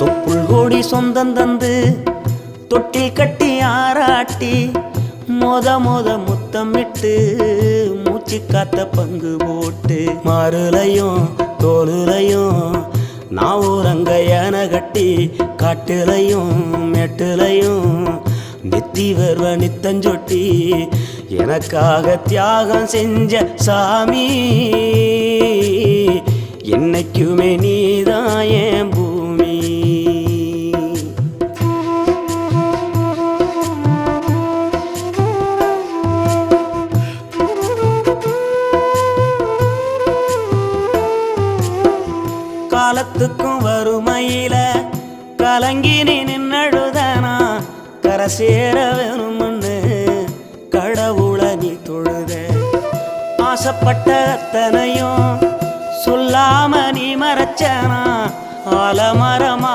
தொப்புள் கோடி சொந்தம் தந்து தொட்டில் கட்டி ஆராட்டி மொத மோத முத்தமிட்டு மூச்சு காத்த பங்கு போட்டு மாறுலையும் தோலுலையும் நான் ஊரங்க யானை கட்டி காட்டுலையும் மெட்டுலையும் நித்தி வருவ நித்தஞ்சொட்டி எனக்காக தியாகம் செஞ்ச சாமி. என்னைக்குமே நீதான் காலத்துக்கும் வறுமையில கலங்கி நீ நின்னழுதனா கரை சேர வேணும்னு கடவுளை நீ தொழுத. ஆசைப்பட்ட அத்தனையும் சொல்லாம நீ மறைச்சனா ஆலமரமா